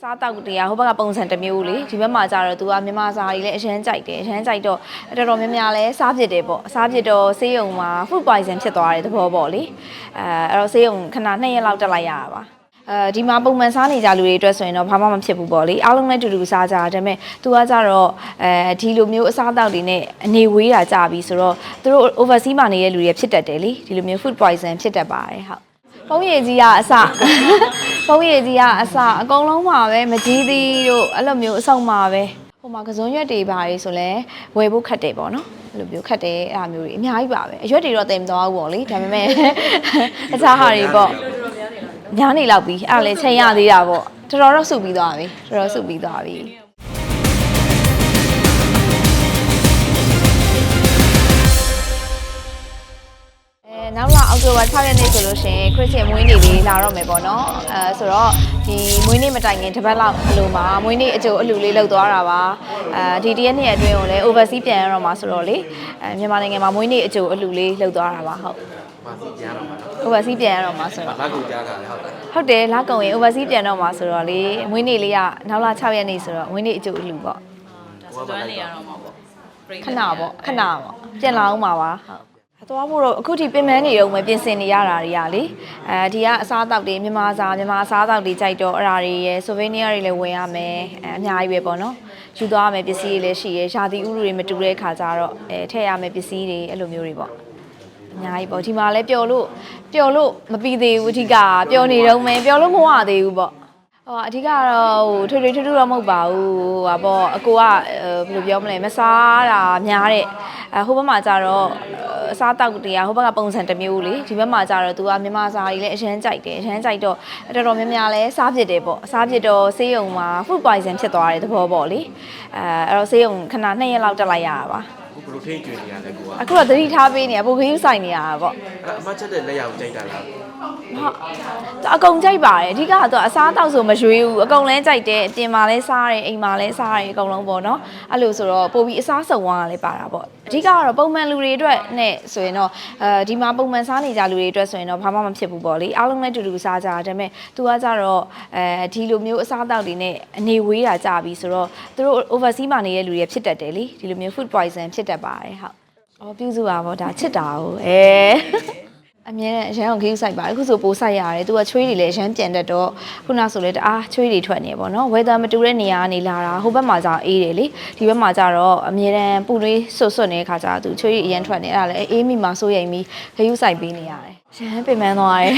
အစားတောက်တရားဟိုဘက်ကပုံစံတစ်မျိုးလေဒီဘက်မှာကျတော့ तू ကမြန်မာစာကြီးလည်းအရန်ကြိုက်တယ်အရန်ကြိုက်တော့တော်တော်များများလည်းစားဖြစ်တယ်ပေါ့စားဖြစ်တော့ဆေးရုံမှာ food poison ဖြစ်သွားတဲ့သဘောပေါ့လေအဲအဲ့တော့ဆေးရုံခဏ2ရက်လောက်တက်လိုက်ရတာပါအဲဒီမှာပုံမှန်စားနေကြလူတွေအတွက်ဆိုရင်တော့ဘာမှမဖြစ်ဘူးပေါ့လေအားလုံးလည်းတူတူစားကြတာဒါပေမဲ့ तू ကကြတော့အဲဒီလိုမျိုးအစားအသောက်တွေနဲ့အနေဝေးတာကြပြီဆိုတော့သူတို့ overseas မှာနေတဲ့လူတွေဖြစ်တတ်တယ်လေဒီလိုမျိုး food poison ဖြစ်တတ်ပါတယ်ဟုတ်ပုံရည်ကြီးကအစ ပုံရည်ကြီးကအစအကုန်လုံးမှာပဲမကြီးသီးတို့အဲ့လိုမျိုးအဆောင်မှာပဲဟိုမှာကစုံရွက်တွေပါလေဆိုလဲဝယ်ဖို့ခက်တယ်ပေါ့နော်အဲ့လိုမျိုးခက်တယ်အဲ့လိုမျိုးတွေအများကြီးပါပဲအရွက်တွေတော့တင်မသွားဘူးပေါ့လေဒါပေမဲ့အခြားဟာတွေပေါ့ညားနေလောက်ပြီအဲ့ဒါလေချိန်ရသေးတာပေါ့တော်တော်တော့စုပြီးသွားပြီတော်တော်စုပြီးသွားပြီ နောက်လာအောက်တိုဘာ6ရက်နေ့ဆိုလို့ရှိရင်ခရစ်စတန်မွေးနေ့လေးလာတော့မယ်ပေါ့နော်အဲဆိုတော့ဒီမွေးနေ့မတိုင်ခင်တစ်ပတ်လောက်အလိုမှာမွေးနေ့အကျိုးအလူလေးလောက်သွားတာပါအဲဒီတရက်နှစ်ရက်အတွင်းကိုလည်း overseas ပြန်ရတော့မှာဆိုတော့လေအဲမြန်မာနိုင်ငံမှာမွေးနေ့အကျိုးအလူလေးလောက်သွားတာပါဟုတ်ပါစီကြားတော့မှာနော် overseas ပြန်ရတော့မှာဆိုတော့လက်ကူကြားတာလည်းဟုတ်တယ်ဟုတ်တယ်လာကုန်ရင် overseas ပြန်တော့မှာဆိုတော့လေမွေးနေ့လေးကနောက်လာ6ရက်နေ့ဆိုတော့မွေးနေ့အကျိုးအလူပေါ့ဒါစတွန်းနေရတော့မှာပေါ့ခဏပေါ့ခဏပေါ့ပြန်လာအောင်ပါပါဟုတ်အ သွားဖို့တော့အခုထိပင်ပန်းနေတော့မှပြင်ဆင်နေရတာတွေကလေအဲဒီကအစားအသောက်တွေမြန်မာစားမြန်မာအစားအသောက်တွေကြိုက်တော့အဲ့ဒါတွေရယ်ဆိုဗီနီယာတွေလည်းဝင်ရမယ်အဲအများကြီးပဲပေါ့နော်ယူသွားရမယ်ပစ္စည်းတွေလည်းရှိရယ်ရှာတီဥလူတွေမတူတဲ့ခါကျတော့အဲထည့်ရမယ်ပစ္စည်းတွေအဲ့လိုမျိုးတွေပေါ့အများကြီးပေါ့ဒီမှာလည်းပျော်လို့ပျော်လို့မပြီးသေးဘူးအဓိကပျော်နေတော့မယ်ပျော်လို့မဝသေးဘူးပေါ့ဟိုအဓိကတော့ဟိုထွေထွေထူးထူးတော့မဟုတ်ပါဘူးဟိုဟာပေါ့အကိုကအဲဘယ်လိုပြောမလဲမစားတာများတဲ့အဲဟိုဘက်မှာကျတော့ အစားတောက်တရားဟိုဘက်ကပုံစံတစ်မျိုးလေဒီဘက်မှာကျတော့ तू ကမြန်မာစာကြီးလည်းအရန်ကြိုက်တယ်အရန်ကြိုက်တော့တော်တော်များများလည်းစားဖြစ်တယ်ပေါ့စားဖြစ်တော့ဆေးရုံမှာ food poison ဖြစ်သွားတဲ့သဘောပေါ့လေအဲအဲ့တော့ဆေးရုံခဏ2ရက်လောက်တက်လိုက်ရတာပါခုပရိုထိန်းကျွေးနေရတယ်ကိုကအခုတော့သတိထားပေးနေရပုံခင်းဆိုင်နေရတာပေါ့ အဲ့အမချက်တဲ့လက်ရောက်ကြိုက်တာလားဟုတ်အကုန်ကြိုက်ပါတယ်အဓိကတော့အစားတောက်ဆိုမရွေးဘူးအကုန်လဲကြိုက်တယ်အပြင်မှာလဲစားတယ်အိမ်မှာလဲစားတယ်အကုန်လုံးပေါ့နော်အဲ့လိုဆိုတော့ပို့ပြီးအစားစုံသွားတာလည်းပါတာပေါ့အဓိကတော့ပုံမှန်လူတွေအတွက်နဲ့ဆိုရင်တော့အဲဒီမှာပုံမှန်စားနေကြလူတွေအတွက်ဆိုရင်တော့ဘာမှမဖြစ်ဘူးပေါ့လေအားလုံးလည်းတူတူစားကြတာဒါပေမဲ့ तू ကကြတော့အဲဒီလိုမျိုးအစားတောက်တွေနဲ့အနေဝေးတာကြပြီဆိုတော့သူတို့ overseas မှာနေတဲ့လူတွေဖြစ်တတ်တယ်လေဒီလိုမျိုး food poison ဖြစ်တတ်ပါတယ်ဟုတ်အော်ပြုစုပါဗောဒါချစ်တာ哦အဲ အမြဲတမ်းအရန်ကိုခီးဆိုင်ပါတယ်အခုဆိုပိုးဆိုင်ရတယ်သူကချွေးတွေလည်းအရန်ပြန်တတ်တော့ခုနဆိုလည်းတအားချွေးတွေထွက်နေပေါ့နော်ဝေသာမတူတဲ့နေရာကနေလာတာဟိုဘက်မှာကျတော့အေးတယ်လေဒီဘက်မှာကျတော့အမြဲတမ်းပူတွေးဆွတ်ဆွတ်နေတဲ့ခါကျတော့သူချွေးတွေအရန်ထွက်နေအဲ့ဒါလည်းအေးမိမှာစိုးရိမ်ပြီးခရီးဆိုင်ပေးနေရတယ်ရန်ပင်ပန်းသွားတယ်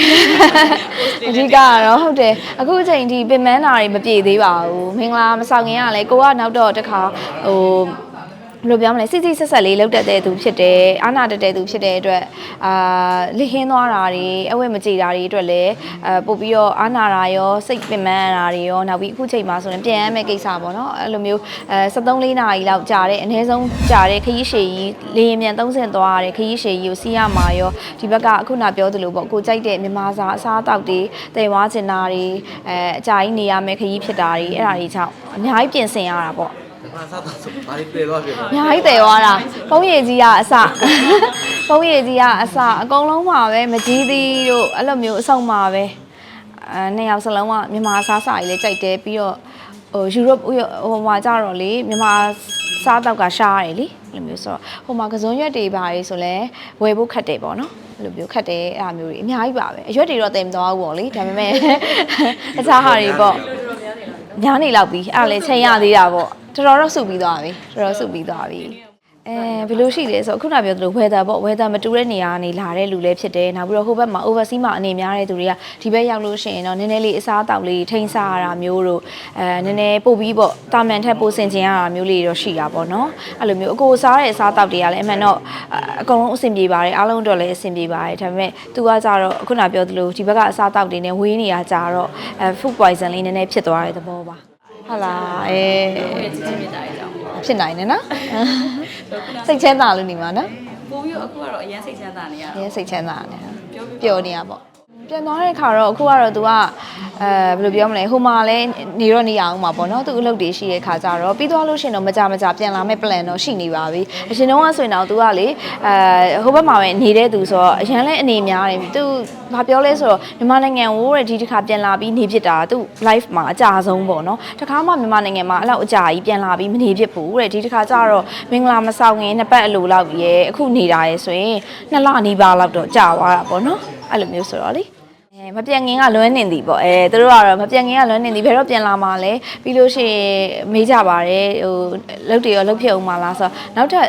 အဓိကကတော့ဟုတ်တယ်အခုအချိန်ထိပင်ပန်းတာတွေမပြေသေးပါဘူးမင်္ဂလာမဆောင်ခင်ကလည်းကိုကနောက်တော့တစ်ခါဟို ဘယ်လိုပြောမလဲစစ်စစ်ဆက်ဆက်လေးလောက်တတ်တဲ့သူဖြစ်တယ်အာနာတတ်တဲ့သူဖြစ်တဲ့အတွက်အာလဟင်းသွားတာတွေအဝတ်မကြည်တာတွေအတွက်လည်းအာပို့ပြီးတော့အာနာတာရောစိတ်ပင်ပန်းတာတွေရောနောက်ပြီးအခုချိန်မှာဆိုရင်ပြန်ရမယ့်ကိစ္စပေါ့နော်အဲ့လိုမျိုးအဲ73လေးနာရီလောက်ကြာတဲ့အနည်းဆုံးကြာတဲ့ခရီးရှည်ကြီးလေရင်မြန်30သွားရတဲ့ခရီးရှည်ကြီးကိုစီးရမှာရောဒီဘက်ကအခုနပြောသလိုပေါ့ကိုကြိုက်တဲ့မြန်မာစာအစားအသောက်တွေတိမ်ဝါကျင်တာတွေအဲအကြာကြီးနေရမယ့်ခရီးဖြစ်တာတွေအဲ့ဒါတွေကြောင့်အများကြီးပြင်ဆင်ရတာပေါ့ ဒီမှာစားတော့ဆိုဘာတွေပြေတော့ပြေတော့အများကြီးတည်သွားတာပုံရည်ကြီးကအစပုံရည်ကြီးကအစအကုန်လုံးမှာပဲမကြီးသီးတို့အဲ့လိုမျိုးအဆောင်မှာပဲအဲနှစ်ယောက်စလုံးကမြန်မာစားစာကြီးလည်းကြိုက်တယ်ပြီးတော့ဟိုယူရိုပဟိုမှာကြတော့လေမြန်မာစားတော့ကရှားတယ်လေအဲ့လိုမျိုးဆိုတော့ဟိုမှာကစုံရွက်တွေပါလေဆိုလဲဝယ်ဖို့ခက်တယ်ပေါ့နော်အဲ့လိုမျိုးခက်တယ်အဲ့လိုမျိုးတွေအများကြီးပါပဲအရွက်တွေတော့တင်မသွားဘူးပေါ့လေဒါပေမဲ့အခြားဟာတွေပေါ့ညားနေလောက်ပြီအဲ့ဒါလည်းချိန်ရသေးတာပေါ့ တော်တော်တော့စုပြီးသွားပြီတော်တော်စုပြီးသွားပြီအဲဘယ်လိုရှိလဲဆိုတော့ခုနပြောသလို weather ပေါ့ weather မတူတဲ့နေရာကနေလာတဲ့လူလည်းဖြစ်တယ်နောက်ပြီးတော့ဟိုဘက်မှာ overseas မှာအနေများတဲ့သူတွေကဒီဘက်ရောက်လို့ရှိရင်တော့နည်းနည်းလေးအစားအသောက်လေးထိန်းစားရတာမျိုးတို့အဲနည်းနည်းပို့ပြီးပေါ့တာမန်ထက်ပို့ဆင်ကျင်ရတာမျိုးလေးတော့ရှိတာပေါ့နော်အဲ့လိုမျိုးအကိုစားတဲ့အစားအသောက်တွေကလည်းအမှန်တော့အကုန်လုံးအဆင်ပြေပါတယ်အားလုံးတော့လည်းအဆင်ပြေပါတယ်ဒါပေမဲ့သူကကြတော့ခုနပြောသလိုဒီဘက်ကအစားအသောက်တွေနဲ့ဝေးနေရကြတော့အဲ food poison လေးနည်းနည်းဖြစ်သွားတဲ့သဘောပါ ဟုတ်လားအဲကိုယ့်ရဲ့ချစ်ချင်းမြတ်တာအကြောင်းဖြစ်နိုင်တယ်နော်စိတ်ချမ်းသာလို့နေမှာနော်ပို့ပြီးတော့အခုကတော့အရင်စိတ်ချမ်းသာနေရအတော့ရင်စိတ်ချမ်းသာနေပြောပြီးပျော်နေရပေါ့ ပြန်သွားတဲ့ခါတော့အခုကတော့ तू ကအဲဘယ်လိုပြောမလဲဟိုမှာလည်းနေတော့နေရအောင်မှာပေါ့နော်သူအလုပ်တွေရှိတဲ့ခါကျတော့ပြီးသွားလို့ရှိရင်တော့မကြမကြပြန်လာမဲ့ plan တော့ရှိနေပါပြီအရှင်တော့ကဆိုရင်တော့ तू ကလေအဲဟိုဘက်မှာပဲနေတဲ့သူဆိုတော့အရန်လဲအနေများတယ် तू ဘာပြောလဲဆိုတော့မြန်မာနိုင်ငံဝိုးတဲ့ဒီတစ်ခါပြန်လာပြီးနေဖြစ်တာ तू life မှာအကြဆုံးပေါ့နော်တခါမှမြန်မာနိုင်ငံမှာအဲ့လောက်အကြကြီးပြန်လာပြီးမနေဖြစ်ဘူးတဲ့ဒီတစ်ခါကျတော့မင်္ဂလာမဆောင်ခင်နှစ်ပတ်အလိုလောက်ရဲအခုနေတာရဲဆိုရင်နှစ်လနီးပါးလောက်တော့ကြာသွားတာပေါ့နော်အဲ့လိုမျိုးဆိုတော့လေ အဲ မပြန်ငင်ကလွမ်းနေသည်ပေါ့အဲသူတို့ကတော့မပြန်ငင်ကလွမ်းနေသည်ဘယ်တော့ပြန်လာမှာလဲပြီးလို့ရှိရင်မေးကြပါတယ်ဟိုလုတ်တွေရောလုတ်ဖြစ်အောင်မလားဆိုတော့နောက်ထပ်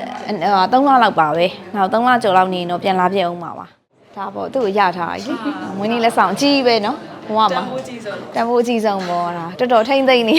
3လလောက်ပါပဲနောက်3လကျော်လောက်နေရင်တော့ပြန်လာပြည့်အောင်ပါပါဒါပေါ့သူ့ကိုရထားပြီမွေးနေ့လက်ဆောင်အကြီးပဲเนาะဘဝမှာတန်ဖိုးအကြီးဆုံးပေါ့ဒါတော်တော်ထိမ့်သိမ့်နေ